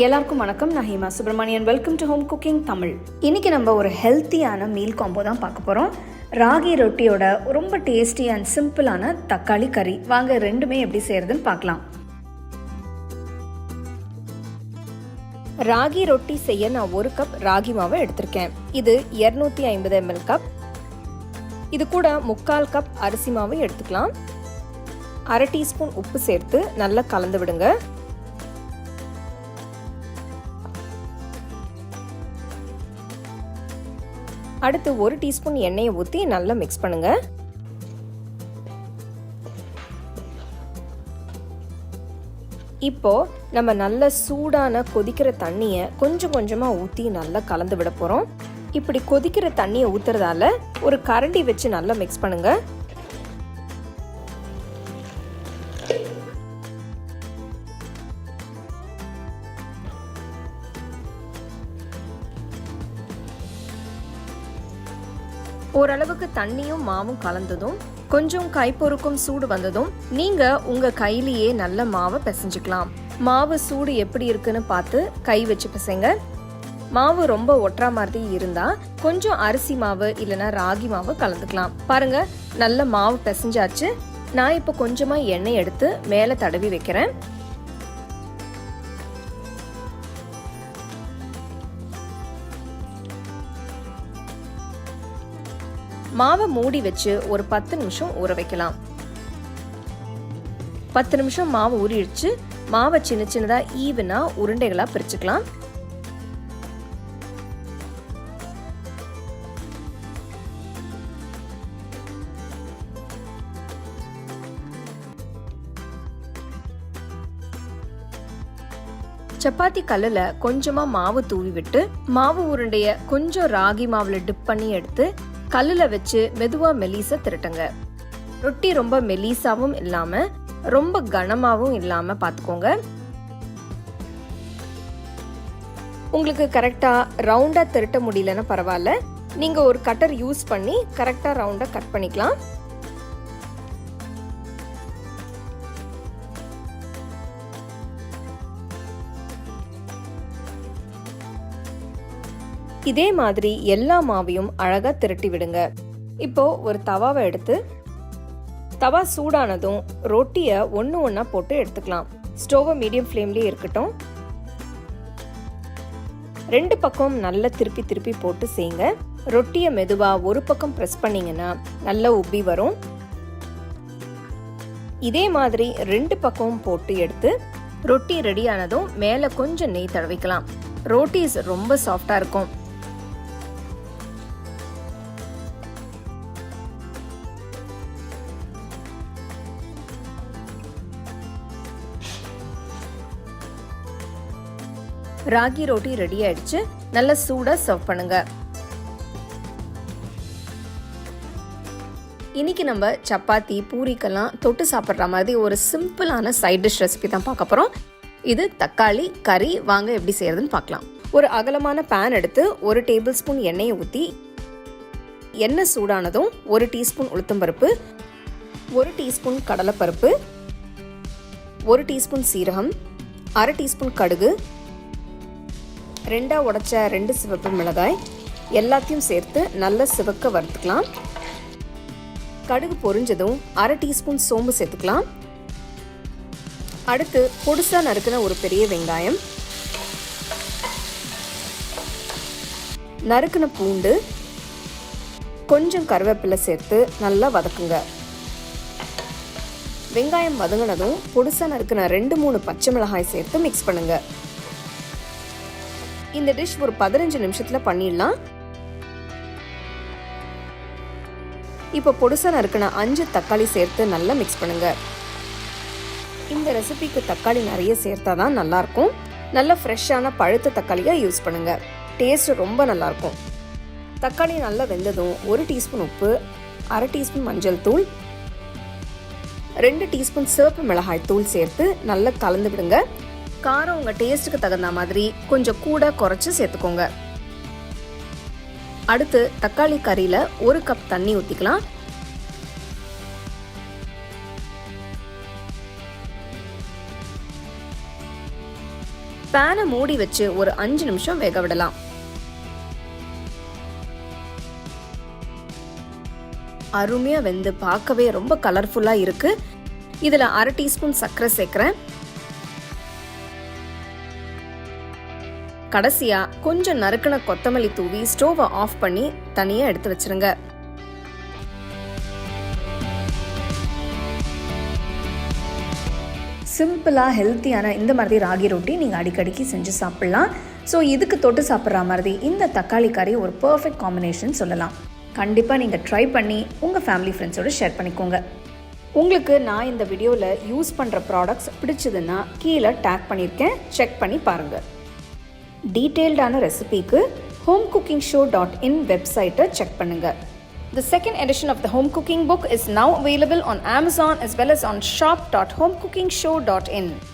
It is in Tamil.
எல்லாருக்கும் வணக்கம். நான் Hema Subramanian welcome to home cooking Tamil. இன்னைக்கு நம்ம ஒரு ஹெல்த்தியான மீல் காம்போ தான் பார்க்க போகிறோம் ராகி ரொட்டியோட ரொம்ப டேஸ்டி அண்ட் சிம்பிளான தக்காளி கறி. வாங்க ரெண்டுமே எப்படி செய்யறதுன்னு பார்க்கலாம். ராகி ரொட்டி செய்ய நான் ஒரு கப் ராகி மாவை எடுத்திருக்கேன். இது இரநூத்தி ஐம்பது எம்எல் கப் இது கூட முக்கால் கப் அரிசி மாவை எடுத்துக்கலாம். அரை டீஸ்பூன் உப்பு சேர்த்து நல்லா கலந்து விடுங்க. அடுத்து ஒரு டீஸ்பூன் எண்ணெயை ஊற்றி நல்லா மிக்ஸ் பண்ணுங்க. இப்போ நம்ம நல்ல சூடான கொதிக்கிற தண்ணியை கொஞ்சம் கொஞ்சமாக ஊற்றி நல்லா கலந்து விட போகிறோம் இப்படி கொதிக்கிற தண்ணியை ஊற்றுறதால ஒரு கரண்டி வச்சு நல்லா மிக்ஸ் பண்ணுங்கள் ஓரளவுக்கு தண்ணியும் மாவும் கலந்ததும் கொஞ்சம் கை பொறுக்கும் சூடு வந்ததும் நீங்க உங்க கையிலேயே நல்ல மாவை பிசைஞ்சுக்கலாம். மாவு சூடு எப்படி இருக்குன்னு பார்த்து கை வச்சு பிசைங்க. மாவு ரொம்ப ஒட்டுற மாதிரி இருந்தா கொஞ்சம் அரிசி மாவு இல்லைன்னா ராகி மாவு கலந்துக்கலாம். பாருங்க நல்ல மாவு பிசைஞ்சாச்சு. நான் இப்போ கொஞ்சமா எண்ணெய் எடுத்து மேலே தடவி வைக்கிறேன். மாவை மூடி வச்சு ஒரு பத்து நிமிஷம் ஊற வைக்கலாம். பத்து நிமிஷம் மாவு ஊறிடுச்சு. மாவை சின்ன சின்னதா ஈவனாக உருண்டைகளா பிரிச்சுக்கலாம். சப்பாத்தி கல்லுல கொஞ்சமா மாவு தூவி விட்டு மாவு உருண்டைய கொஞ்சம் ராகி மாவுல டிப் பண்ணி எடுத்து கல்லுல வச்சு மெதுவா மெலிசா திரட்டுங்க. ரொட்டி ரொம்ப மெலிசாவும் இல்லாம ரொம்ப கனமாவும் இல்லாம பாத்துக்கோங்க. உங்களுக்கு கரெக்டா ரவுண்டா திரட்ட முடியலன்னா பரவாயில்ல. நீங்க ஒரு கட்டர் யூஸ் பண்ணி கரெக்டா ரவுண்டா கட் பண்ணிக்கலாம். இதே மாதிரி எல்லா மாவையும் அழகாக திரட்டி விடுங்க. இப்போ ஒரு தவாவை எடுத்து தவா சூடானதும் ரொட்டியை ஒன்று ஒன்றா போட்டு எடுத்துக்கலாம். ஸ்டோவை மீடியம் ஃப்ளேம்லேயே இருக்கட்டும். ரெண்டு பக்கம் நல்லா திருப்பி திருப்பி போட்டு செய்யுங்க. ரொட்டியை மெதுவாக ஒரு பக்கம் ப்ரெஸ் பண்ணிங்கன்னா நல்லா உப்பி வரும். இதே மாதிரி ரெண்டு பக்கமும் போட்டு எடுத்து ரொட்டி ரெடி ஆனதும் மேலே கொஞ்சம் நெய் தடவிக்கலாம். ரோட்டிஸ் ரொம்ப சாஃப்டாக இருக்கும். ராகி ரோட்டி ரெடி ஆயிடுச்சு. நல்ல சூடா சர்வ் பண்ணுங்க. இன்னைக்கு நம்ம சப்பாத்தி பூரிக்கெல்லாம் தொட்டு சாப்பிட்ற மாதிரி ஒரு சிம்பிளான சைட் டிஷ் ரெசிபி தான் பார்க்க போகிறோம் இது தக்காளி கறி வாங்க எப்படி செய்கிறதுன்னு பார்க்கலாம். ஒரு அகலமான பேன் எடுத்து ஒரு டேபிள் ஸ்பூன் எண்ணெயை ஊற்றி எண்ணெய் சூடானதும் ஒரு டீஸ்பூன் உளுத்தம்பருப்பு ஒரு டீஸ்பூன் கடலைப்பருப்பு ஒரு டீஸ்பூன் சீரகம் அரை டீஸ்பூன் கடுகு ரெண்டாக உடைச்ச ரெண்டு சிவப்பு மிளகாய் எல்லாத்தையும் சேர்த்து நல்ல சிவக்க வறுத்துக்கலாம். கடுகு பொரிஞ்சதும் அரை டீஸ்பூன் சோம்பு சேர்த்துக்கலாம். அடுத்து பொடுசாக நறுக்கின ஒரு பெரிய வெங்காயம். நறுக்கின பூண்டு கொஞ்சம் கருவேப்பிலை சேர்த்து நல்லா வதக்குங்க. வெங்காயம் வதங்கினதும் பொடுசாக நறுக்கின ரெண்டு மூணு பச்சை மிளகாய் சேர்த்து மிக்ஸ் பண்ணுங்கள் இந்த டிஷ் ஒரு பதினஞ்சு நிமிஷத்தில் பண்ணிடலாம். இப்போ பொடுசாக நறுக்கின அஞ்சு தக்காளி சேர்த்து நல்லா மிக்ஸ் பண்ணுங்க. இந்த ரெசிபிக்கு தக்காளி நிறைய சேர்த்தா தான் நல்லா நல்ல ஃப்ரெஷ்ஷான பழுத்த தக்காளியாக யூஸ் பண்ணுங்க. டேஸ்ட் ரொம்ப நல்லாயிருக்கும் தக்காளி நல்லா வெந்ததும் ஒரு டீஸ்பூன் உப்பு அரை டீஸ்பூன் மஞ்சள் தூள் ரெண்டு டீஸ்பூன் சிவப்பு மிளகாய் தூள் சேர்த்து நல்லா கலந்து விடுங்க. காரம் உங்கள் டேஸ்ட்டுக்கு தகுந்த மாதிரி கொஞ்சம் கூட குறைச்சி சேர்த்துக்கோங்க. அடுத்து தக்காளி கறியில் ஒரு கப் தண்ணி ஊற்றிக்கலாம் பேனை மூடி வச்சு ஒரு அஞ்சு நிமிஷம் வேக விடலாம். அருமையாக வெந்து பார்க்கவே ரொம்ப கலர்ஃபுல்லாக இருக்குது இதில் அரை டீஸ்பூன் சர்க்கரை சேர்க்குறேன். கடைசியாக கொஞ்சம் நறுக்கின கொத்தமல்லி தூவி ஸ்டோவை ஆஃப் பண்ணி தனியாக எடுத்து வச்சிருங்க. சிம்பிளாக ஹெல்த்தியான இந்த மாதிரி ராகி ரொட்டி நீங்கள் அடிக்கடிக்கு செஞ்சு சாப்பிட்லாம். ஸோ இதுக்கு தொட்டு சாப்பிட்ற மாதிரி இந்த தக்காளி கறி ஒரு பர்ஃபெக்ட் காம்பினேஷன் சொல்லலாம். கண்டிப்பாக நீங்கள் ட்ரை பண்ணி உங்கள் ஃபேமிலி ஃப்ரெண்ட்ஸோடு ஷேர் பண்ணிக்கோங்க. உங்களுக்கு நான் இந்த வீடியோவில் யூஸ் பண்ணுற ப்ராடக்ட்ஸ் பிடிச்சதுன்னா கீழே டேக் பண்ணியிருக்கேன் செக் பண்ணி பாருங்கள் டீட்டெயில்டான ரெசிபிக்கு home cooking show dot in வெப்சைட்டை செக் பண்ணுங்கள் The second edition of the home cooking book is now available on Amazon as well as on shop.homecookingshow.in.